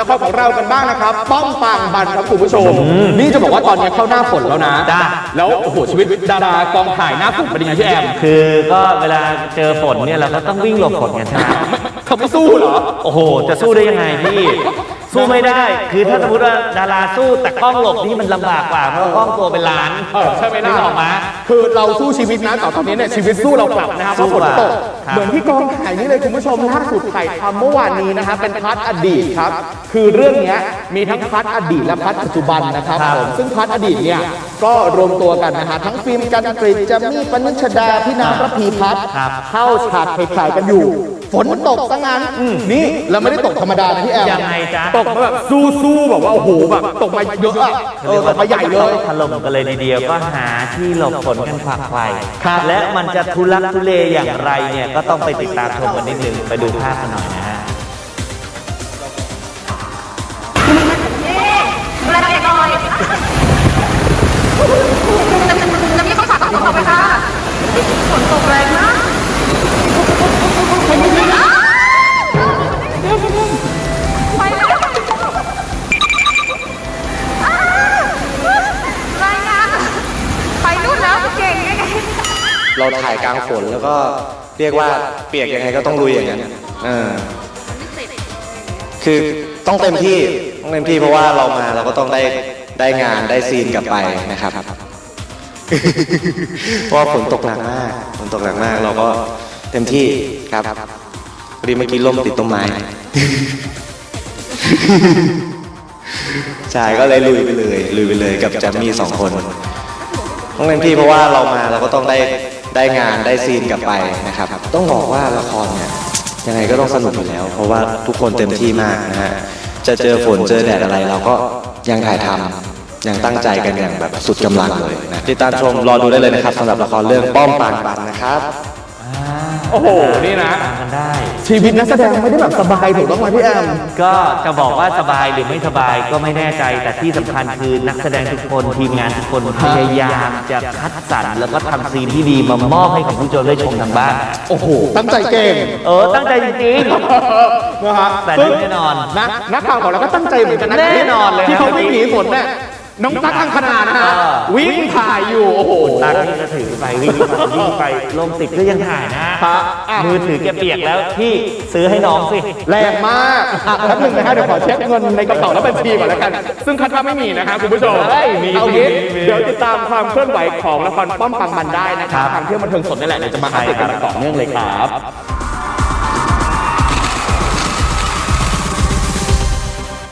ละครของเรากันบ้างนะครับ ป้องปางบันครับคุณผู้ชม นี่จะบอกว่าตอนนี้เข้าหน้าฝนแล้วนะ จ้ะแล้วโอ้โหชีวิตดารากองถ่ายหน้าฝนเป็นยังไงพี่แอมคือก็เวลาเจอฝนเนี่ยเราก็ต้องวิ่งหลบฝนกันใช่ไหมเขาไม่สู้เหรอ โอ้โห จะสู้ได้ยังไงพี่ สู้ไม่ได้ คือถ้าสมมติว่าดาราสู้แต่กล้องหลบนี่มันลำบากกว่าเพราะกล้องตัวเป็นล้านเออใช่ไหมนึนะกออกไหมคือเราสู้ชีวิตนะแต่ตอนนี้เนี่ยชีวิตสู้เรากลับนะครับเพสู้ราะฝนตกครับ เหมือนที่กองถ่ายนี่เลยคุณผู้ชมล่าสุดถ่ายทำเมื่อวานนี้นะครับเป็นพัทอดีตครับ คือเรื่องเนี้ย มีทั้งพัทอดีตและพัทปัจจุบันนะครับผมซึ่งพัทอดีตเนี่ยก็รวมตัวกันนะฮะทั้งฟิล์มกันกริจจามี่ปนิชดาพี่นางระพีพัฒน์เข้าฉากถ่ายกันอยู่ ฝนตกซะงั้นนี่เราไม่ได้ตกธรรมดานะพี่แอมยังไงจ๊ะตกมาแบบสู้ๆแบบว่าโอ้โหแบบตกมาเยอะอะเออตกมาใหญ่เลยถล่มกันเลยทีเดียวก็หาที่หลบฝนกันขวักไขว่ครับและมันจะทุลักทุเลอย่างไรเนี่ยก็ต้องไปติดตามชมกันนิดนึงไปดูภาพกันหน่อยนะ ฝนตกแรงมากอ้าวไปแล้วอ้าวรายงานไปนู่นแล้วเก่งยังไงเราถ่ายกลางฝนแล้วก็เรียกว่าเปียกยังไงก็ต้องลุยอย่างนั้นเออคือต้องเต็มที่ต้องเต็มที่เพราะว่าเรามาเราก็ต้องได้ได้งานได้ซีนกลับไปนะครับ เพราะว่าฝนตกหนักมากฝนตกหนักมาก เราก็เต็มที่ครับพอดีเมื่อกี้ล่มติดต้นไม้ใช่ก็เลยลุยไปเลยลุยไปเลยกับแจมมี่สองคนต้องเต็มที่เพราะว่าเรามาเราก็ต้องได้ได้งานได้ซีนกลับไปนะครับ ต้องบอกว่าละครเนี่ยยังไงก็ต้องสนุกอยู่แล้ว เพราะว่าทุกคนเต็มที่มากนะฮะจะเจอฝนเจอแดดอะไรเราก็ยังถ่ายทำ ยังตั้งใจกันอย่างแบบสุดกำลังเลยนะติดตามชมรอดูได้เลยนะครับสำหรับละครเรื่องป้อมปานปันนะครับโอ้โห นี่นะตามกันได้ ชีวิตนักแสดงไม่ได้แบบสบายถูกต้องไหมพี่แอม ก็จะบอกว่าสบายหรือไม่สบายก็ไม่แน่ใจ แต่ที่สำคัญคือนักแสดงทุกคนทีมงานทุกคนพยายามจะคัดสรรแล้วก็ทำซีนที่ดีมามอบให้กับผู้ชมได้ชมทางบ้าน โอ้โห ตั้งใจเก่งเออ ตั้งใจจริง นะฮะแต่ซึ่งแน่นอนนะนักข่าวของเราก็ตั้งใจเหมือนกันนะแน่นอนเลยที่ครับเขาวิ่งหนีฝนเนี่ย น้องตั๊กอังคณานะฮะเออวิ่งถ่ายอยู่โอ้โหๆตาที่ก็ถือไปวิ่งไปวิ่งไปลมติดก็ยังถ่ายนะ ครับอะมือถือแกเปียกแล้วพี่ซื้อให้น้องสิ แรงมากอะแป๊บหนึงนะฮะเดี๋ยวขอเช็คเงินในกระเป๋าและบัญชีก่อนแล้วกัน ซึ่งคาดว่าไม่มีนะครับคุณผู้ชมเฮ้ยมีเอางี้มีมี เดี๋ยวติดตามความเคลื่อนไหวของละครป้อมปังมันได้นะครับครับทางเที่ยวบันเทิงสดนี่แหละเดี๋ยวจะมาอัปเดตกันต่อเนื่องเลยครับ